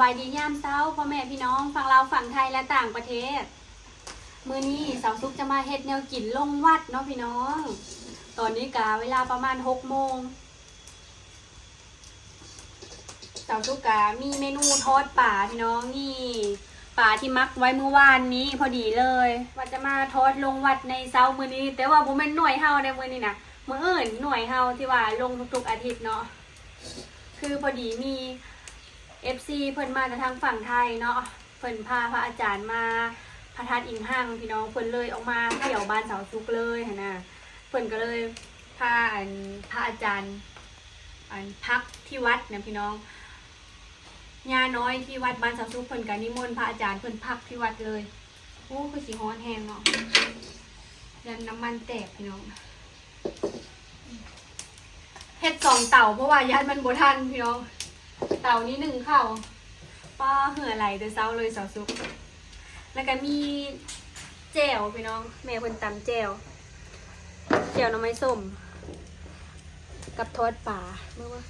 บายดีย่ามเช้าพ่อแม่พี่น้องฝั่งลาฝั่งไทยและต่างประเทศ มื้อนี้สาวซุกจะมาเฮ็ดแนวกินลงวัดเนาะพี่น้อง ตอนนี้กะเวลาประมาณหกโมงสาวซุกกะมีเมนูทอดป่าพี่น้องนี่ป่าที่มักไว้เมื่อวานนี้พอดีเลยว่าจะมาทอดลงวัดในเช้ามื้อนี้ แต่ว่าบ่แม่นหน่วยเฮาในมื้อนี้นะมื้ออื่นหน่วยเฮาที่ว่าลงทุกๆอาทิตย์เนาะคือพอดีมี FC เพิ่นมาจากทางฝั่งไทยเนาะเพิ่นพาพระอาจารย์มาพระธาตุอิงห้างพี่น้องเพิ่นเลยออกมาเที่ยวบ้านเสาซุกเลยนะเพิ่นก็เลยพาอันพระอาจารย์อันพักที่วัดนะพี่น้องญาน้อยที่วัดบ้านเสาซุกเพิ่นก็นิมนต์พระอาจารย์เพิ่นพักที่วัดเลยโอ้คือสิฮ้อนแฮงเนาะยันน้ำมันแตกพี่น้องเฮ็ดสองเต่าเพราะว่าญาติมันบ่ทันพี่น้อง เต่านี้หนึ่งเข้าป้าเหือไหลแต่เช้าเลยสาวซุก แล้วก็มีแจ่วพี่น้อง แม่เพิ่นตำแจ่วแจ่วน้ำไม้ส้ม กับทอดป่าเมื่อว่า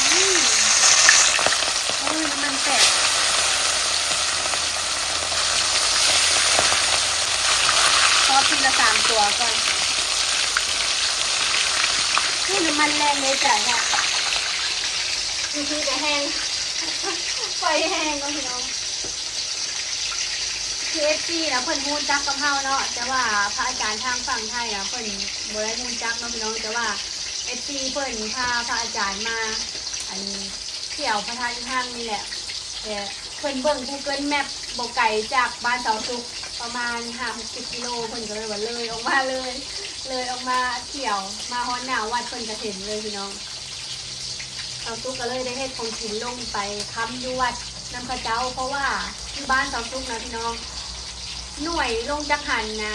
อืมโอ้ยน้ำมันแตกทอดทีละสามตัวก่อน นี่น้ำมันแรงเลยจ้ะเนี่ยคือคือจะแห้งไฟแห้งก็พี่น้องคือเอฟซีนะเพิ่นมูนจักกับเฮาเนาะแต่ว่าพระอาจารย์ทางฝั่งไทยนะเพิ่นบ่ได้มูนจักเนาะพี่น้องแต่ว่าเอฟซีเพิ่นพาพระอาจารย์มา อันเที่ยวพระธาตุห้างนี่แหละแต่เพิ่นเบิ่ง Google Map บ่ไกลจากบ้านเสาสุกประมาณ5-60กิโลเพิ่นก็เลยว่าเลยออกมาเลย เลยออกมาเที่ยวมาฮอนหนาววัดเพิ่นก็เห็นเลยพี่น้องเสาซุกก็เลยได้ให้ของกินลงไปค้ำยวดน้ำข้าเจ้า เพราะว่าที่บ้านเสาซุกนะพี่น้อง หน่วยลงจักหันนะ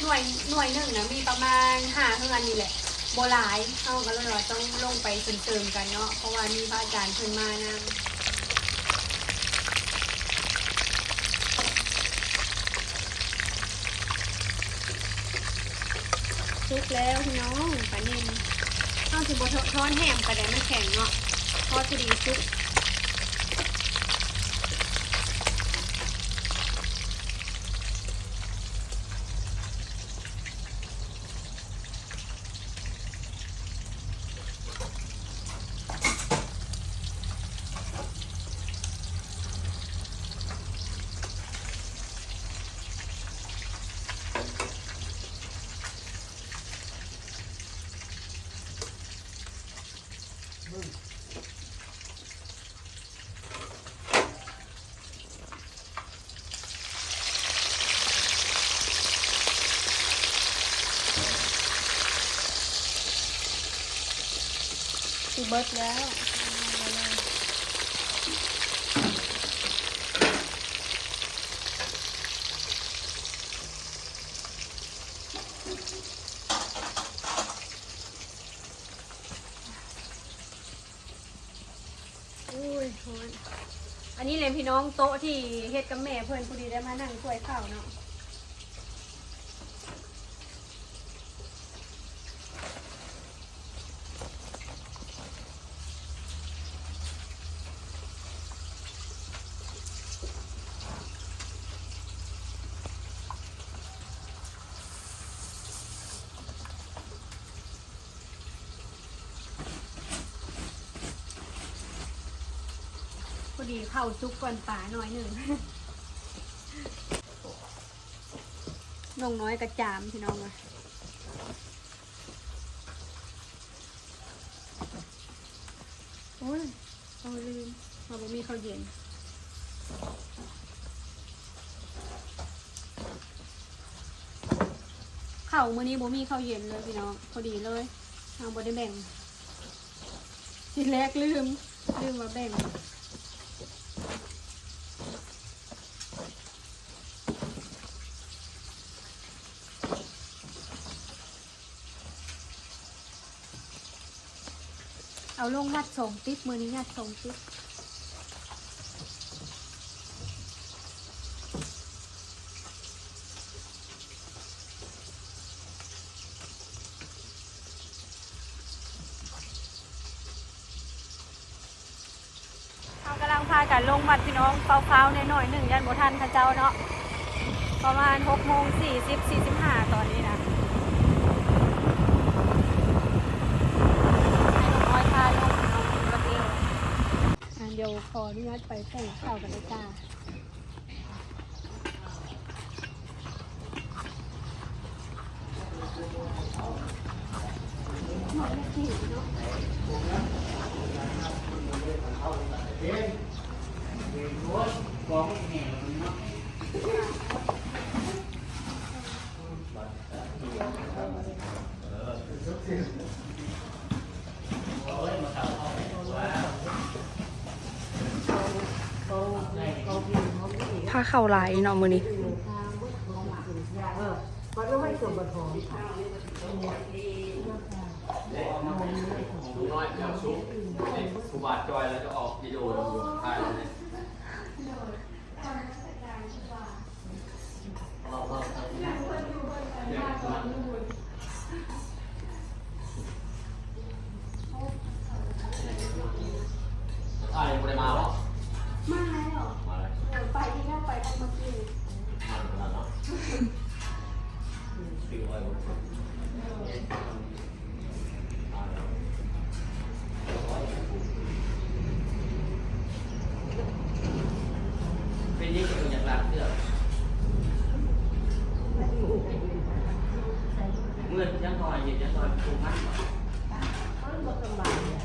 หน่วยหน่วยหนึ่งนะมีประมาณห้าเท่านั้นนี่แหละโบหลายเขาก็เลยว่าต้องลงไปเสริมๆกันเนาะเพราะว่ามีพระอาจารย์เพิ่นมานะ ซุกแล้วพี่น้องปลานิ่มต้องถือบทช้อนแหมกระแดมันแข็งเนาะทอดพอดีซุก เบิดแล้วอุ้ยโหยอันนี้เลยพี่น้องโต๊ะที่เฮ็ดกับแม่เพื่อนพอดีได้มานั่งช่วยข้าวเนาะ เข้าซุกก่อนป่าหน่อยหนึ่งน้องน้อยกระจามพี่น้องอะโอ้ยเอาลืมเราบ่มีข้าวเย็นข้าวมื้อนี้บ่มีข้าวเย็นเลยพี่น้องพอดีเลยทางบ่ได้แบ่งทีแรกลืมลืมว่าแบ่ง ลงวัดสองติ๊บมือนี้ยัดสองติ๊บกันลงบัดพี่น้องเฝ้าๆหน่อยหนึ่งยันบ่ทันข้าเจ้าเนาะประมาณ6โมง40 45 ตอนนี้นะให้น้องอ้อยพาลงน้องกับเอวอะ เดี๋ยวขออนุญาตไปแต่งข้าวกันเลยจ้าาเข่าไหลเนาะมือนี้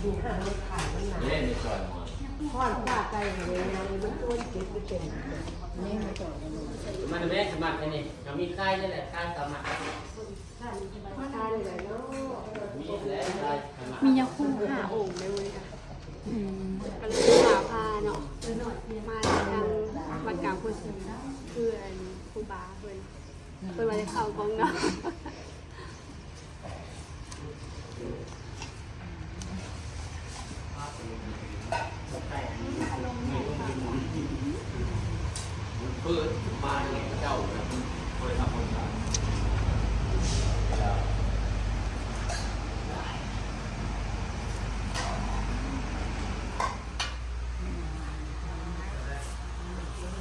เล่นในซอยมาพ่อนป้าไก่เลยนะมันตัวเก็บไปเป็นนี่มาต่อกันเลยมันแม่สมัครกันนี่เรามีค่ายนี่แหละค่ายสมัคร ตายเลยเนาะ มีแล้วค่ายสมัคร มียาคู่หาโอ่งเลยเว้ยค่ะอืมก็เลยหาพาเนาะมาทางวัดกลางพุทธศรีเพื่อนครูบาเพื่อนเพื่อนมาได้เข้ากองเนาะ เปิดมาเนี่ยเจ้าเคยทำคนละ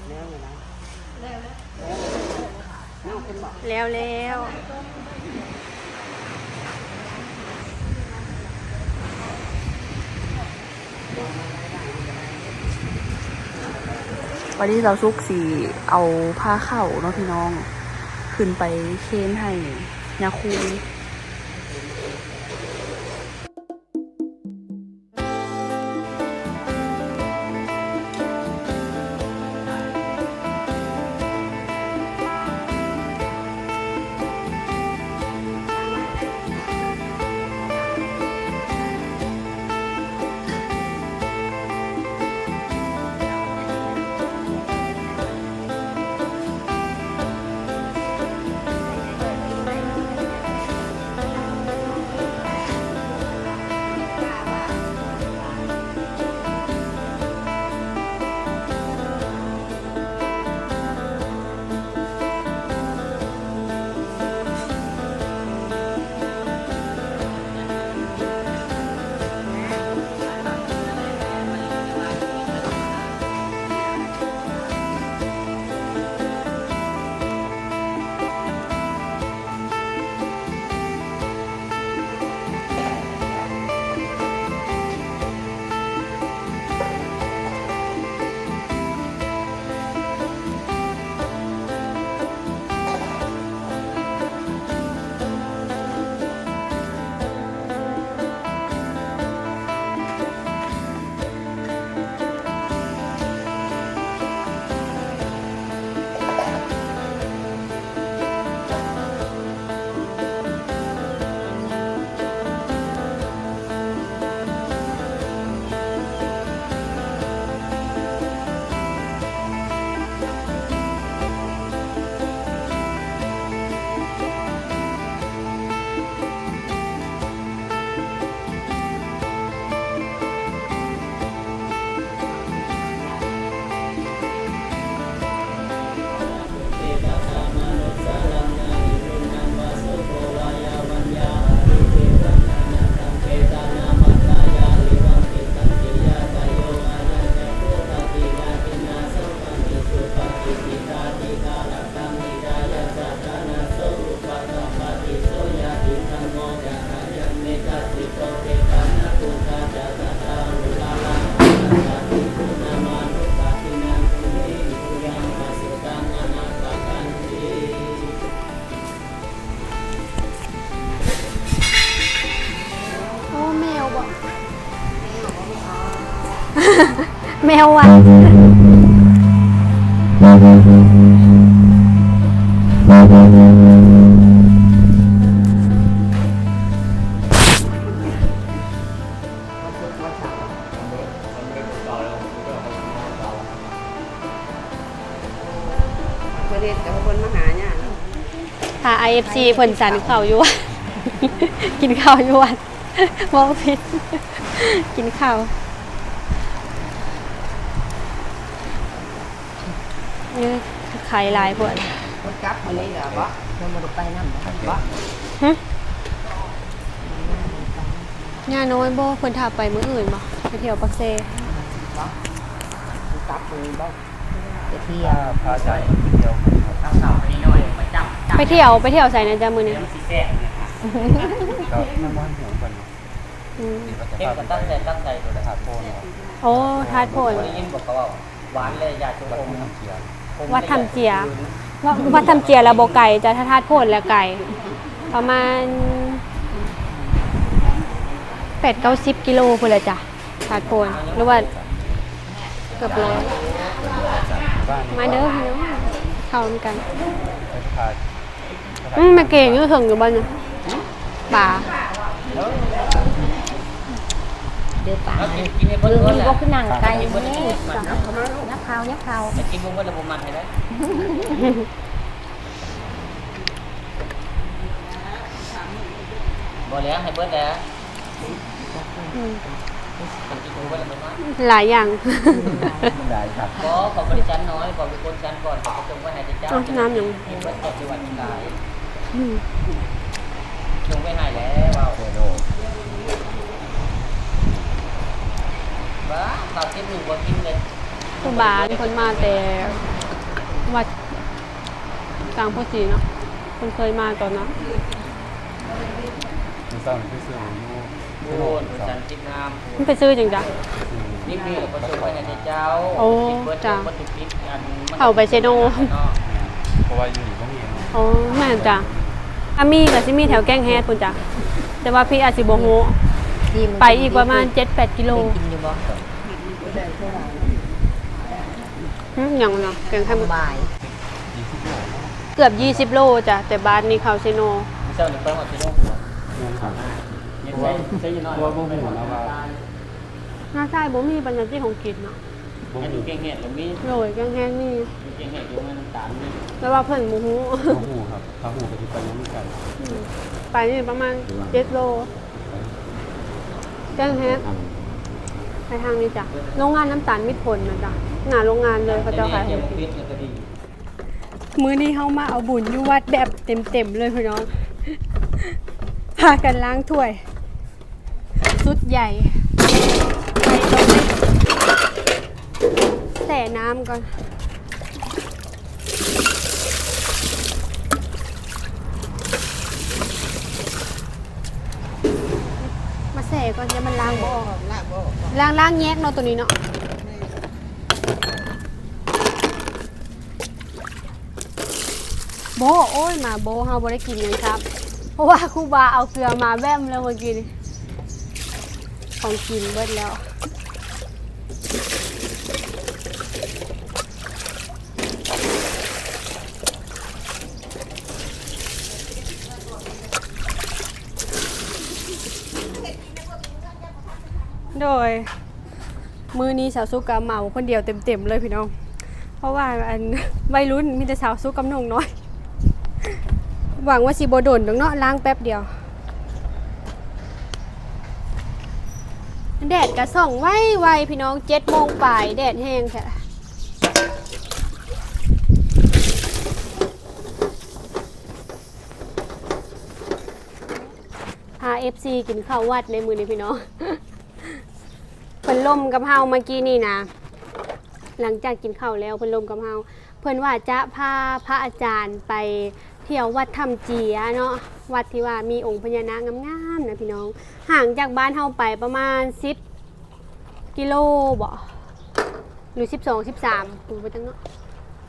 แล้วนะ แล้วแล้ว น้องเป็นบอก แล้วแล้ววันนี้เราซุกสีเอาผ้าเข่าเนาะพี่น้อง ขึ้นไปเค้นให้ยาคูย แมววันประเด็นกับคนมาหาเนี่ยพา IFC เพิ่นสันข้าวอยู่วัด กินข้าวอยู่วัดบ่ผิด กินข้าว นี่ไข่ลายพวกคนกลับมาเลยเหรอวะเรามาไปน้ำวะย่าน้อยบ่เพิ่นถ้าไปมื้ออื่นบ่ไปเที่ยวปักเซกลับมาบ้างไปเที่ยวพาใจเดียวทางสาวนี่หน่อยมาจับไปเที่ยวไปเที่ยวใส่นะจ๊ะมื้อนี้สีแซ่บเนี่ยก็น้ำมันหัวกันอืมเก็บกันตั้งใจตั้งใจดูนะครับโฟนโอ้ทาดโพนได้ยินบอกเขาว่าหวานเลยยาชุบอมน้ำเจียวั วัดทำเจียวัดทำเจียแล้วบ่ไก่จะถ้าทาดโพนแล้วไก่ประมาณ8 90กิโลพุ่นละจ้ะทาดโพนหรือว่าเกือบร้อยมาเด้อพี่น้องเข้ากันอืมม่เก่งอยู่ถึงอยู่บ้านน่ะป่า เดือดปากกินกินให้เพิ่นคือเพิ่นมีแหละก็ขึ้นนั่งไกลกินนี่เพิ่นกินมันนักเขานักข่าวนักข่าวแต่กินเพิ่นระบบมันให้ได้บ่แล้วให้เบิดแล้วอืมกินกินเพิ่นระบบมันหลายอย่างมันได้ครับก็ขอบริจาคน้อยขอเป็นคนชั้นก่อนขอจงไว้ให้เจ้าเอาน้ำหยังกินเบิดต่อจังหวัดกายอืมจงไว้ให้แล้วว้าวโด บ้าข้าวเก็บหนึ่งบ่กินเลยครูบาเป็นคนมาแต่วัดกลางโพสีเนาะคนเคยมาตอนนั้นมันสร้างที่สื่ออยู่โบนจันทิงามมันไปซื้อจังจ้ะ นี่นี่เราก็จงไว้ให้เจ้าโอ้จ้ะวัตถุดิบอันเข้าไปเซโนเพราะว่าอยู่นี่ก็มีอ๋อแม่นจ้ะอามีกับซิมีแถวแก้งแฮดพุ่นจ้ะ แต่ว่าพี่อาจสิบ่ฮู้ไปอีกประมาณ 7-8 กิโล กิน อยู่บ่หึหยังเนาะแกงไข่มุกบ่ายเกือบ 20 โลจ้ะ แต่บ้านนี้เข้าเซโนเจ้าหนึ่งไปหอดที่โลกนั่นครับยังใช้ใช้ยังน้อยเพราะว่าบ่ฮู้นะว่าหน้าใต้บ่มีปัญญาที่ของกินเนาะบ่อันฮู้นี้เก่งเห็ดหรือมีโรยแกงแฮงนี่เก่งเห็ดอยู่ในน้ำตาลนี่แต่ว่าเพิ่นบ่ฮู้บ่ฮู้ครับถ้าฮู้ก็สิไปนำกันไปนี่ประมาณ7โลแกงแฮง ไปทางนี้จ้ะโรงงานน้ำตาลมิตรผลนะจ้ะหน้าโรงงานเลยเขาจ้าขายเจีให้ยวกินมื้อนี้เฮามาเอาบุญอยู่วัดแบบเต็มๆเลยพี่น้องพากันล้างถ้วยสุดใหญ่ไปตรงนี้แส่น้ำก่อนมาแส่ก่อนจะมันล้างบ่ออก ล่างล่างแยกเนาะตัวนี้เนาะโบโอ้ยมาโบเฮาบ่ได้กินยังครับ เพราะว่าครูบาเอาเกลือมาแวมแล้วเมื่อกี้นี่ของกินเบิดแล้ว ย มือนี้สาวซุกกะเหมาคนเดียวเต็มๆเลยพี่น้อง เพราะว่าอันวัยรุ่นมีแต่สาวซุกกับน้องน้อย หวังว่าสิบโดนดอกเนาะล้างแป๊บเดียว แดดกระส่องไว้ไวพี่น้องเจ็ดโมงป่ายแดดแห้งแค่พาเอฟซีกินข้าววัดในมือนี้พี่น้อง พิ่นล่มกับเฮาเมื่อกี้นี่นะหลังจากกินข้าวแล้วเพิ่นล่มกับเฮาเพิ่นว่าจะพาพระอาจารย์ไปเที่ยววัดถ้ำเจียเนาะวัดที่ว่ามีองค์พญานาคงามๆนะพี่น้อง ห่างจากบ้านเฮาไปประมาณ 10 กิโลบ่หรือ 12 13ปูไปจังเนาะ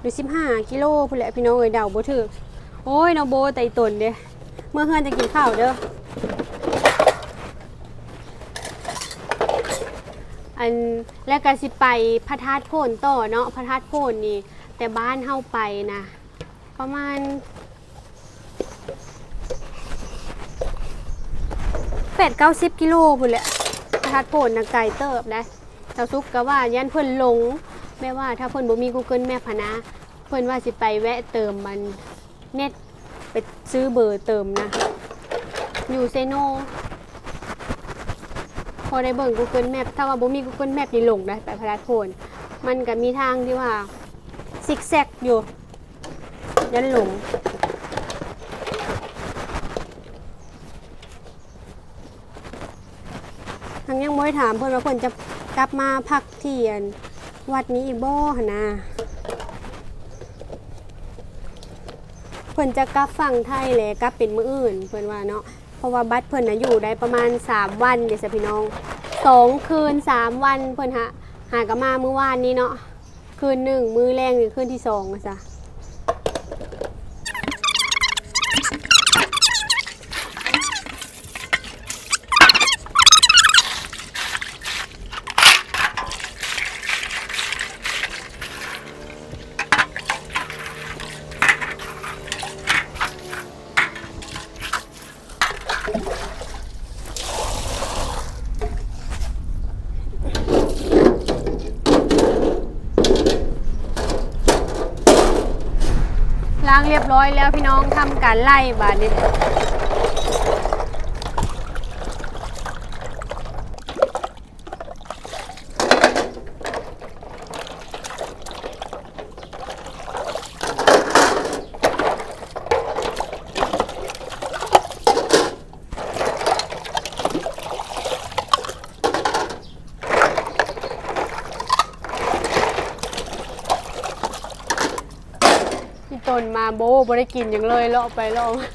หรือ 15 กิโลพุ่นแหละพี่น้องเอ้ยเดาบ่ถูกโอ้ยน้องโบไตตนเด้เมื่อเฮือนจะกินข้าวเด้ออ อันแล้วก็สิไปพระธาตุโพนต่อเนาะพระธาตุโพนนี่ แต่บ้านเฮาไปนะ ประมาณแปดเก้าสิบกิโลพุ่นแหละพระธาตุโพนนะไกลเติบนะเจ้าซุกก็ว่ายันเพิ่นหลงแม่ว่าถ้าเพิ่นบ่มี Google Map พนะ เพิ่นว่าสิไปแวะเติมมันเน็ตไปซื้อเบอร์เติมนะ อยู่เซโน อได้เบิ่ง Google Map ถ้าว่าบ่มี Google Map นี่หลงได้ไปพระราชโพนมันก็มีทางที่ว่าซิกแซกอยู่ยันหลงทางยังบ่ได้ถามเพิ่นว่าเพิ่นจะกลับมาพักที่อันวัดนี้อีกบ่หั่นนะเพิ่นจะกลับฝั่งไทยแหละกลับเป็นมื้ออื่นเพิ่นว่าเนาะ ราะว่าบัตรเพิ่นน่ะอยู่ได้ประมาณ 3 วันเดี๋ยวสิพี่น้องสองคืน 3 วันเพิ่นหะหากมาเมื่อวานนี้เนาะคืนหนึ่งมื้อแรงหรือคืนที่สองอะจ้ะ อยแล้วพี่น้องทำการไล่บาดนี้ ตนมาโบบ่ได้กินอย่างเลยเลาะไปเลาะมา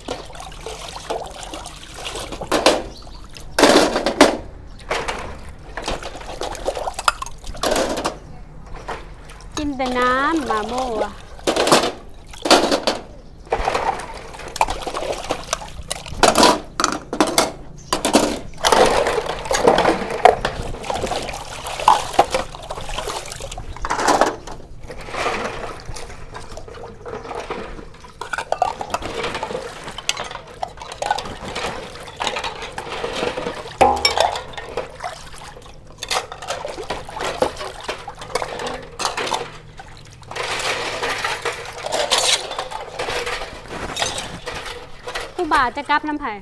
กินแต่น้ำมาโมอะ ผู้บ่าวจะกลับน้ำไผ่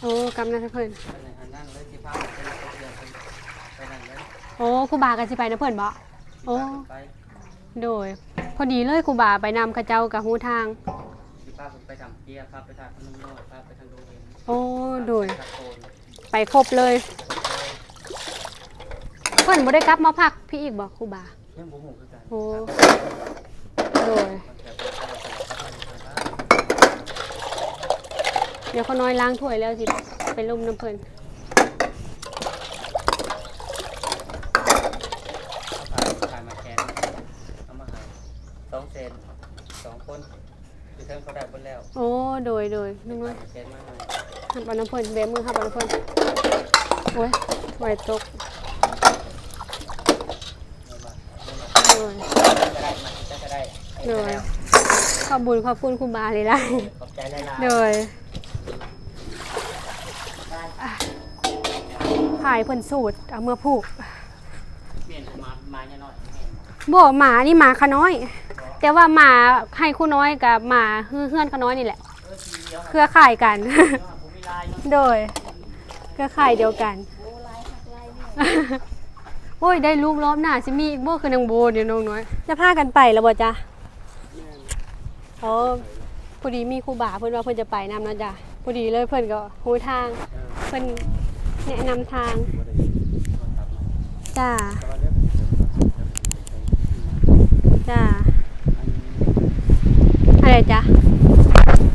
โอ้กลับน้ำเพิ่นโอ้ครูบากันสิไปนะเพิ่นบ่ โอ้โดย พอดีเลยครูบาไปนำเข้าเจ้ากับหูทางที่ป้าผมไปทำเกียร์ป้าไปทางพนมน้อยป้าไปทางโรงเรียนโอ้โดยตะโกนไปครบเลย เพิ่นบ่ได้กลับมาพักพี่อีกบ่ครูบาเรื่องบุหูคือกันโอ้ โดย เดี๋ยวเขาน้อยล้างถ้วยแล้วสิไปลุ่มน้ำเพิ่นขายมาแกนเอามาหาสองเซนสองคนคือเทิงเขาได้บนแล้วโอ้โดยโดยนุ่งน้อยมาแกนมาหน่อยหับเอาน้ำเพิ่นแบมือหับเอาน้ำเพิ่นโอ้ยไหวตกเอามาโดยเอามาจะได้มาจะจะได้โดยขอบบุญขอบคุณครูบาเลยล่ะ ขอบใจหลายโดย ขายเพิ่นสูตรเอาเมื่อผูกๆเปลี่ยนมามาเนี่ยน้อยแม่นบ่หมานี่หมาขาน้อย แต่ว่าหมาให้คู่น้อยกับหมาเฮือนขาน้อยนี่แหละเออทีเดียวเครือข่ายกันเนาะผมมีลายเนาะโดย เครือข่ายเดียวกัน โอ้ยได้ลูกรอบหน้าสิมีอีกบ่คือนางโบเดี๋ยวน้องน้อย จะพากันไปแล้วบ่จ๊ะอ๋อพอดีมีครูบาเพิ่นว่าเพิ่นจะไปนำนะจ๊ะพอดีเลยเพิ่นก็ฮู้ทางเพิ่น แนะนำทาง จ้า จ้า อะไรจ๊ะ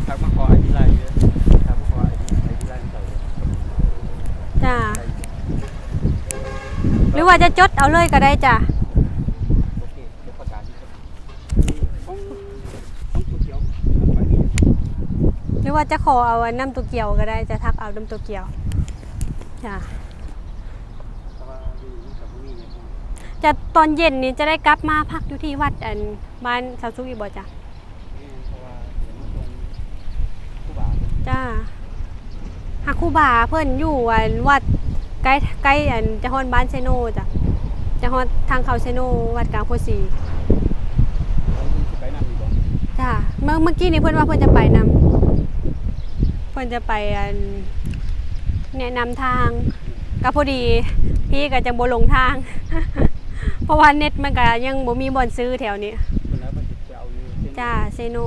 ทักมาขอไอดีไลน์เยอะทักมาขอไอดีไอดีไลน์ใส่จ้า หรือว่าจะจดเอาเลยก็ได้จ้ะโอเคเดี๋ยวประกาศที่ต้องต้องตัวเขียวมันไปนี่หรือว่าจะขอเอาน้ำตัวเกียวก็ได้จะทักเอาน้ำตัวเกียว จ้ะแต่ว่าอยู่จะตอนเย็นนี้จะได้กลับมาพักอยู่ที่วัดอันบ้านสาวสุกอีกบ่จ้ะนี่เพราะว่าเดี๋ยวมันตรงผู้บ่าวเพิ่นจ้าหักครูบาเพิ่นอยู่อันวัดใกล้ใกล้อันจะฮอนบ้านเซโนจ้ะจะฮอนทางเขาเซโนวัดกลางโพสีเราเพิ่นสิไปนำอีกบ่จ้าเมื่อเมื่อกี้นี่เพิ่นว่าเพิ่นจะไปนำเพิ่นจะไปอัน แนะนำทางก็พอดีพี่ก็จังบ่หลงทาง เพราะว่าเน็ตมันก็ยังบ่มีบ่อนซื้อแถวนี้เพิ่นแล้วเพิ่นสิไปเอาอยู่เส้นจ้าเซโน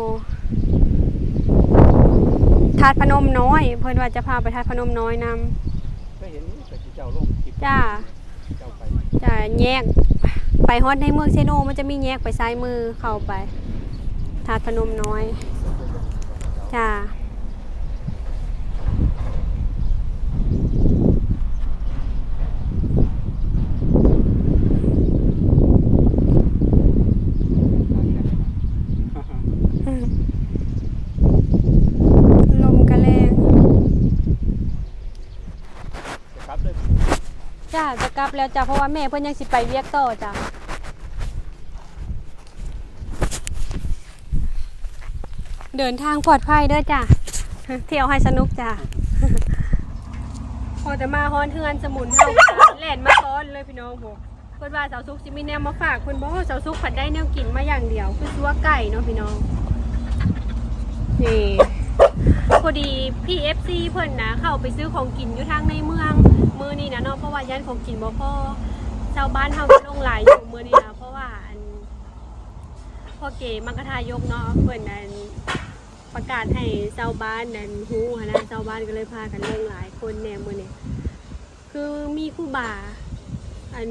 ทาดพนมน้อย เพิ่นว่าจะพาไปทาดพนมน้อยนำก็เห็นแต่ที่เจ้าลงคลิปจ้าเจ้าไปจะแยก ไปฮอดในเมืองเซโนมันจะมีแยกไปซ้ายมือเข้าไป ทาดพนมน้อย จ้า ลมกระแรง จะกลับเลย จ้าจะ กลับแล้วจ้าเพราะว่าแม่เพิ่นยังสิไปเวียกต่อจ้าเดินทางปลอดภัยเด้อจ้าเที่ยวให้สนุกจ้าพอจะมาฮอนเฮือนสมุนเฮาแล่นมาซ้อนเลยพี่น้องบอกเพิ่นว่าสาวซุกสิมีแนวมาฝากเพิ่นบอกว่าสาวซุกผัดได้แนวกินมาอย่างเดียวคือซัวไก่เนาะพี่น้องนี่ พอดีพี่ FC เพิ่อนนะเข้าไปซื้อของกินอยู่ทางในเมืองมือนี้นะเนาะเพราะว่าย่านของกินบ่พอชาวบ้านเฮาก็ลงหลายอยู่มือนี้นะเพราะว่าอันพ่อเก๋มังกรทายกเนาะเพิ่อนอันประกาศให้ชาวบ้านนั่นฮู้นะชาวบ้านก็เลยพากันลงหลายคนแน่มือนี้คือมีครูบาอัน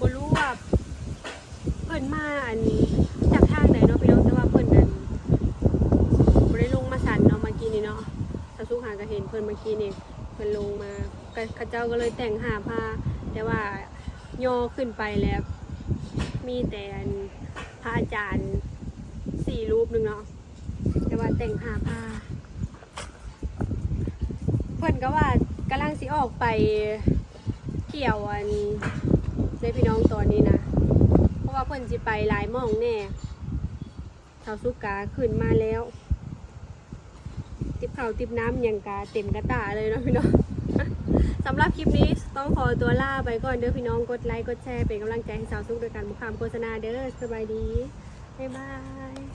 บ่รู้ว่าเพิ่นมาอันจากทางไหนเนาะพี่น้องแต่ว่าเพิ่นนั่นบ่ได้ลงมาสันเนาะเมื่อกี้นี่เนาะถ้าสุหาก็ เพิ่นเมื่อกี้นี่เพิ่นลงมาก็เขาเจ้าก็เลยแต่งหาผ้า แต่ว่าย่อขึ้นไปแล้ว มีแต่พระอาจารย์สี่รูปหนึ่งเนาะแต่ว่าแต่งหาผ้า เพิ่อนก็ว่ากำลังสิออกไปเที่ยวอันในพี่น้องตอนนี้นะ เพราะว่าเพิ่อนสิไปหลายม่องแน่เสาสุกาขึ้นมาแล้ว ข่าวติบน้ำอย่างกาเต็มกระตาเลยเนาะพี่น้องสำหรับคลิปนี้ต้องขอตัวลาไปก่อนเด้อพี่น้องกดไลค์กดแชร์เป็นกำลังใจให้สาวสุกด้วยกันบุคคามโฆษณาเด้อสบายดีบ๊ายบาย